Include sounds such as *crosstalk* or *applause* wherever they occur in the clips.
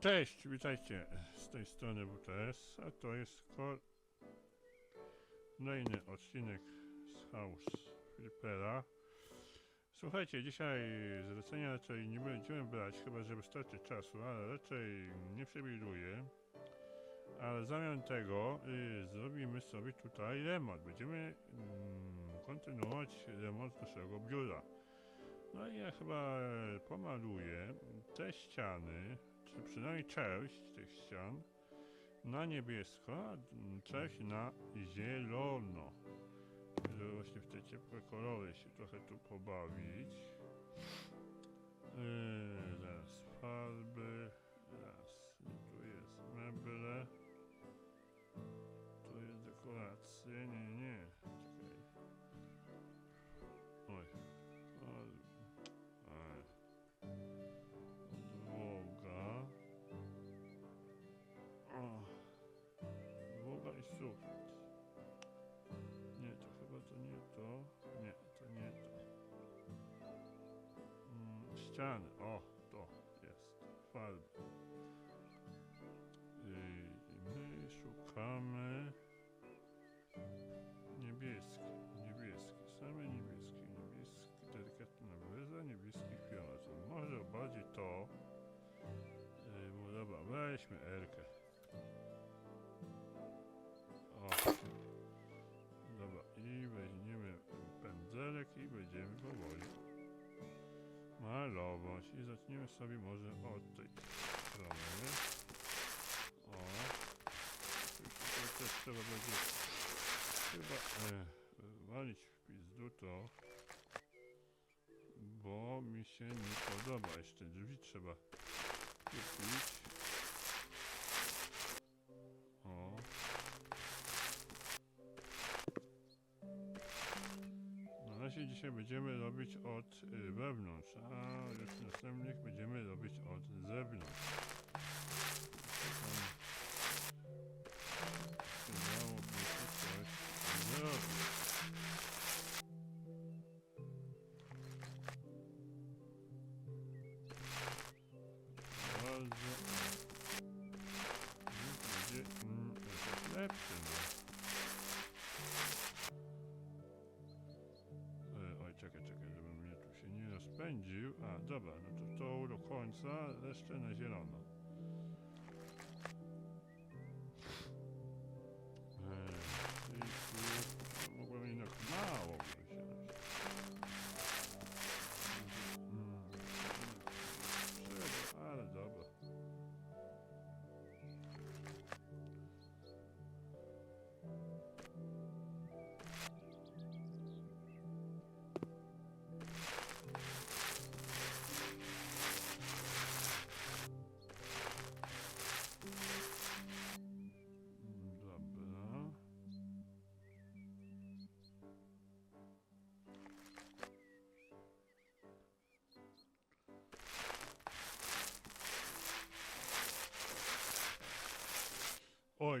Cześć, witajcie z tej strony WTS, a to jest kolejny odcinek z House Flippera. Słuchajcie, dzisiaj zlecenia raczej nie będziemy brać, chyba żeby starczyć czasu, ale raczej nie przewiduję. Ale w zamian tego y, zrobimy sobie tutaj remont. Będziemy mm, kontynuować remont naszego biura. No i ja chyba pomaluję te ściany, czy przynajmniej część tych ścian na niebiesko, a część na zielono. Żeby właśnie w te ciepłe kolory się trochę tu pobawić. Yy, zaraz farby, ściany. O, to jest. Farby. Yy, my szukamy niebieski, niebieski, same niebieskie, niebieski, delikatna bryza, niebieski fiolet. Może bardziej to. Bo dobra, weźmy Erkę. Malować. I zaczniemy sobie może od tej strony. O. Tutaj też trzeba będzie chyba e, walić w pizdu to, bo mi się nie podoba. Jeszcze drzwi trzeba kupić. Razie dzisiaj będziemy robić od y, wewnątrz, a już następnych będziemy robić od zewnątrz. Rozpędził. A, dobra, no to to do końca, resztę na zielono.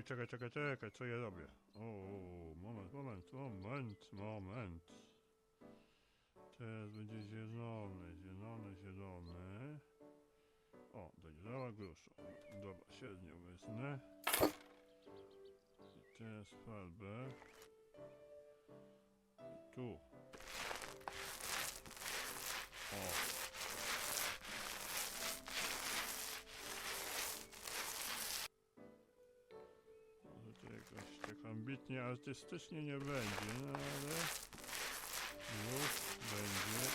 Oj, czekaj, czekaj, czekaj, co ja robię? O, moment, moment, moment, moment. Teraz będzie zielony, zielony, zielony. O, dojrzała grusza. Dobra, średnio. I teraz farbę. Tu. Tak ambitnie, artystycznie nie będzie, no ale już będzie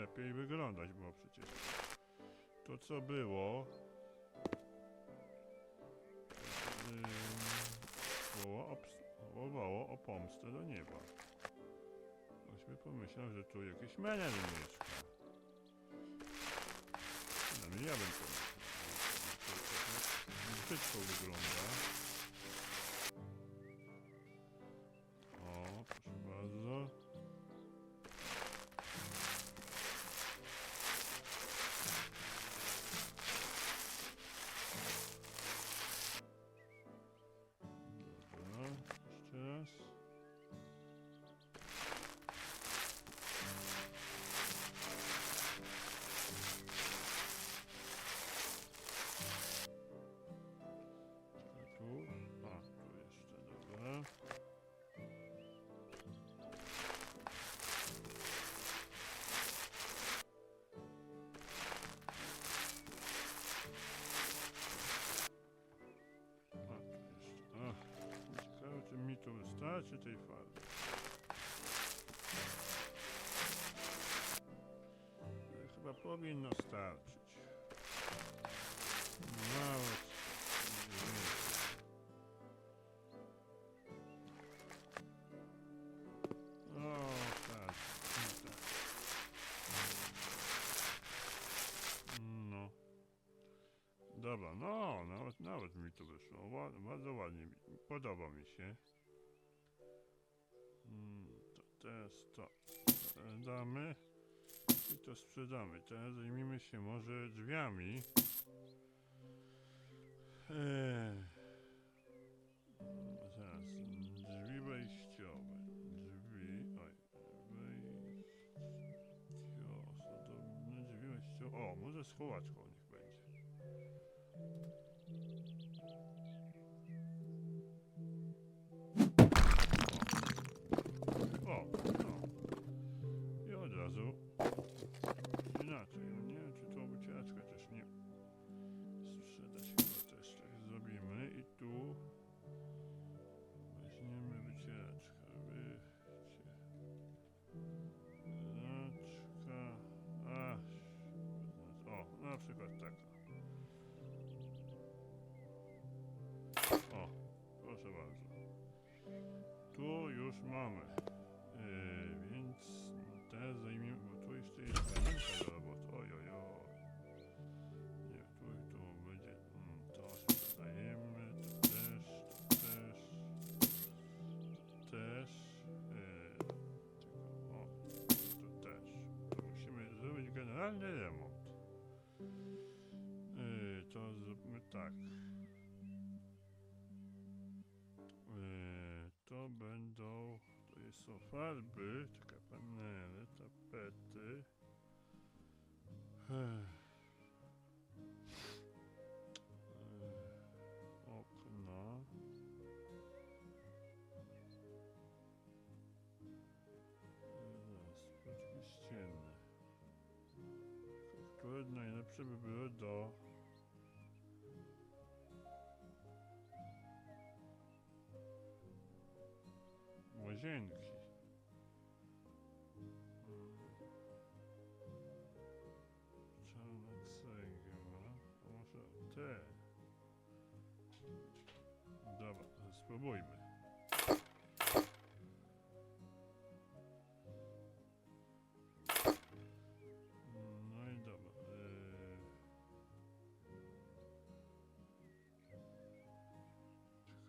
lepiej wyglądać, bo przecież to co było wołało o pomstę do nieba. Ktoś pomyślał, że tu jakiś menel mieszka. Przynajmniej ja bym pomyślał. Brzydko wygląda. Powinno starczyć. Nawet. O, tak, tak. No. Dobra, no, nawet, nawet mi to wyszło. Bardzo ładnie, podoba mi się. Mm, to teraz to e, damy i to sprzedamy. Teraz zajmijmy się może drzwiami. Eee. Zaraz, drzwi wejściowe. Drzwi, oj, wejściowe, drzwi wejściowe. O, może z mamy. Yy, więc teraz zajmiemy, bo tu jeszcze jest panienka do roboty. Oj, oj, oj. Nie, tu i tu będzie. Mm, to sprzedajemy, to też, to też, to też. Yy, o, to też. To musimy zrobić generalny remont. Yy, to zróbmy tak. Są farby, czekaj, panele, tapety. Okna. Płytki ścienne. Które najlepsze by były do łazienki. Spróbujmy. No i dobra. Yy...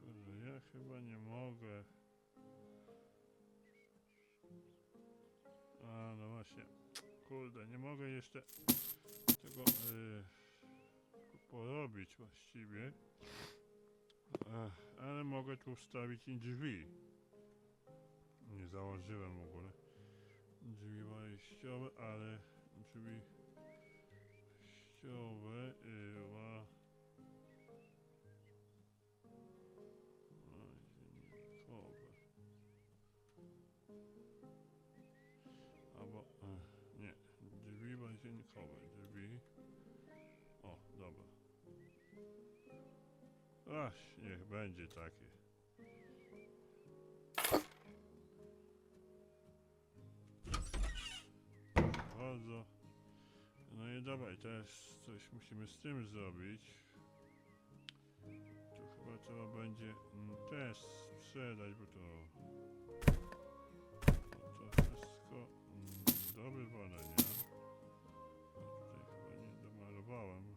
Tylko, że ja chyba nie mogę. A, no właśnie. Kurde, nie mogę jeszcze tego yy, porobić właściwie. Ech, ale mogę tu wstawić i drzwi. Nie założyłem w ogóle. Drzwi wejściowe, ale drzwi wejściowe yy, ła... łazienkowe. Albo, e, nie, drzwi łazienkowe, drzwi. O, dobra. Ach, niech będzie takie. Bardzo. No i i teraz coś musimy z tym zrobić. Tu chyba trzeba będzie mm, też sprzedać, bo to to wszystko mm, do wywalenia. Tutaj chyba nie domalowałem.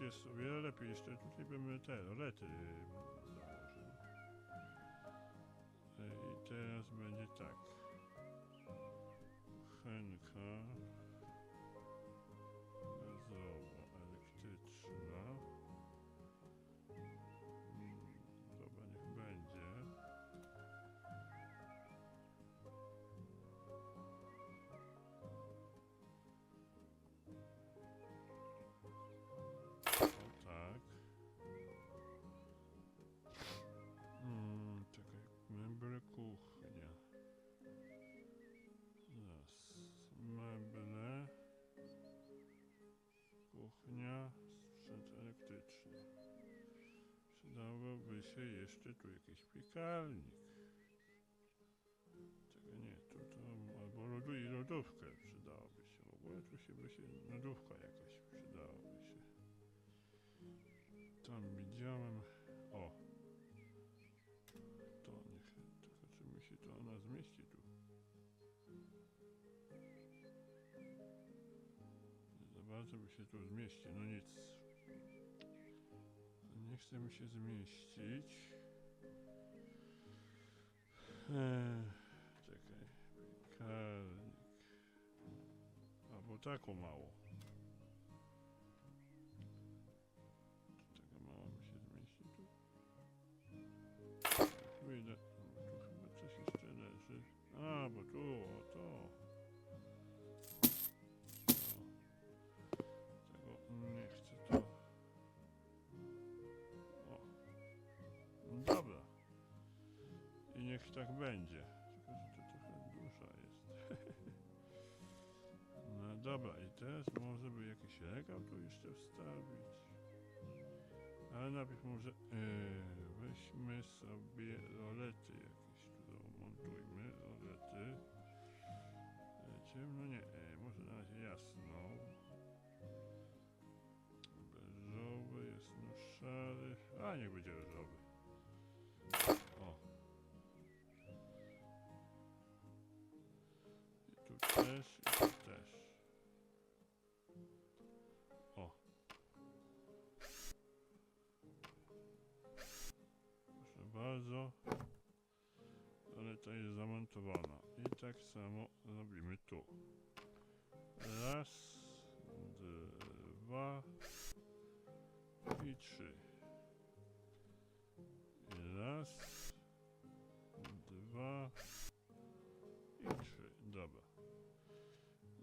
Jest o wiele lepiej. Jeszcze tutaj bym te rolety założył. E, I teraz będzie tak. Kuchenka. Przydałoby się jeszcze tu jakiś piekarnik. Czekaj, nie, tu to albo lodu i lodówkę przydałoby się w ogóle tu się by się lodówka jakaś przydałaby się. Tam widziałem. O! To niech. Tylko czy mi się to ona zmieści tu? Nie za bardzo mi się tu zmieści, no nic. Nie chce mi się zmieścić. Eee, czekaj. Piekarnik. Albo taką mało. Dobra. I niech tak będzie. Tylko, że to trochę duża jest. *laughs* no dobra, i teraz może by jakiś regał tu jeszcze wstawić. Ale najpierw może yy, weźmy sobie rolety jakieś tu montujmy. Rolety. E, ciemno nie, e, może na razie jasno. Beżowy, jasno-szary. A niech będzie różowy. O. I tu też, i tu też. O. Proszę bardzo. Ale to jest zamontowana. I tak samo robimy tu. Raz, dwa i trzy. Raz, dwa i trzy. Dobra.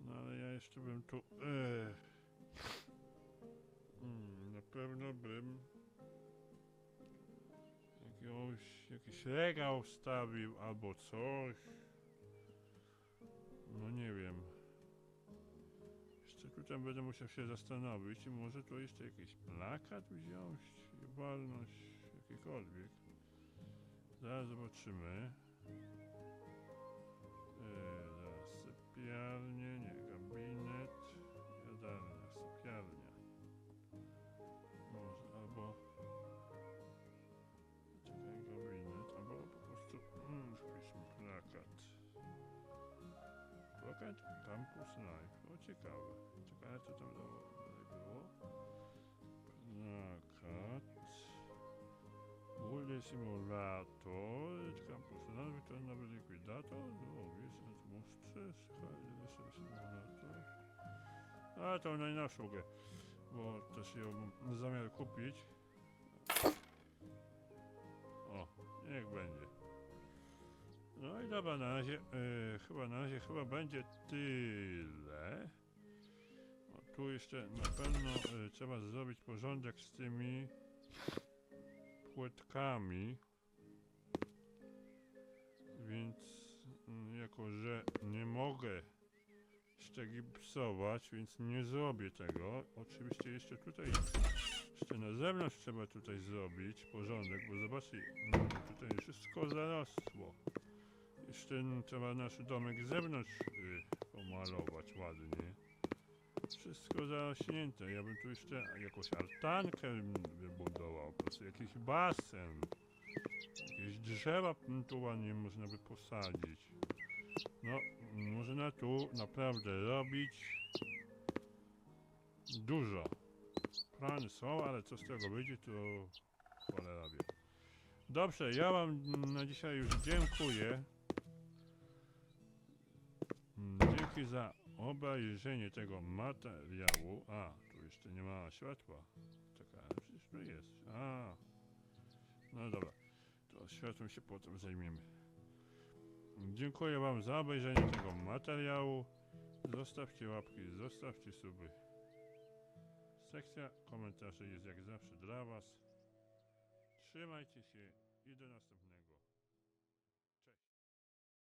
No ale ja jeszcze bym tu... E, mm, na pewno bym jakiegoś, jakiś regał wstawił albo coś. No nie wiem. Jeszcze tutaj będę musiał się zastanowić i może tu jeszcze jakiś plakat wziąć i walność jakikolwiek. Zaraz zobaczymy. Yy, sypialnie, nie, gabinet, jadalnia, sypialnia. Może albo czekaj, gabinet, albo po prostu mm, wpiszmy plakat. Plakat Campus Life, o ciekawe. Ciekawe co tam dalej Life, to nowy likwidator, no. A to najnowszą usługę, bo kupić. O, niech będzie. No i dobra, na razie, e, chyba na razie chyba będzie tyle. O, tu jeszcze na pewno e, trzeba zrobić porządek z tymi płytkami. Więc mm, jako, że nie mogę jeszcze gipsować, więc nie zrobię tego. Oczywiście jeszcze tutaj, jeszcze na zewnątrz trzeba tutaj zrobić porządek, bo zobaczcie, tutaj wszystko zarosło. Jeszcze trzeba nasz domek z zewnątrz y, pomalować ładnie. Wszystko zarośnięte. Ja bym tu jeszcze jakąś altankę wybudował, po prostu jakiś basen. Jakieś drzewa tu ładnie można by posadzić. No, można tu naprawdę robić dużo. Plany są, ale co z tego wyjdzie, to cholera wie. Dobrze, ja wam na dzisiaj już dziękuję. Mm, Dzięki za obejrzenie tego materiału. A, tu jeszcze nie ma światła. Czekaj, ale przecież tu jest. A, no dobra. To światłem się potem zajmiemy. Dziękuję Wam za obejrzenie tego materiału. Zostawcie łapki, zostawcie suby. Sekcja komentarzy jest jak zawsze dla Was. Trzymajcie się i do następnego.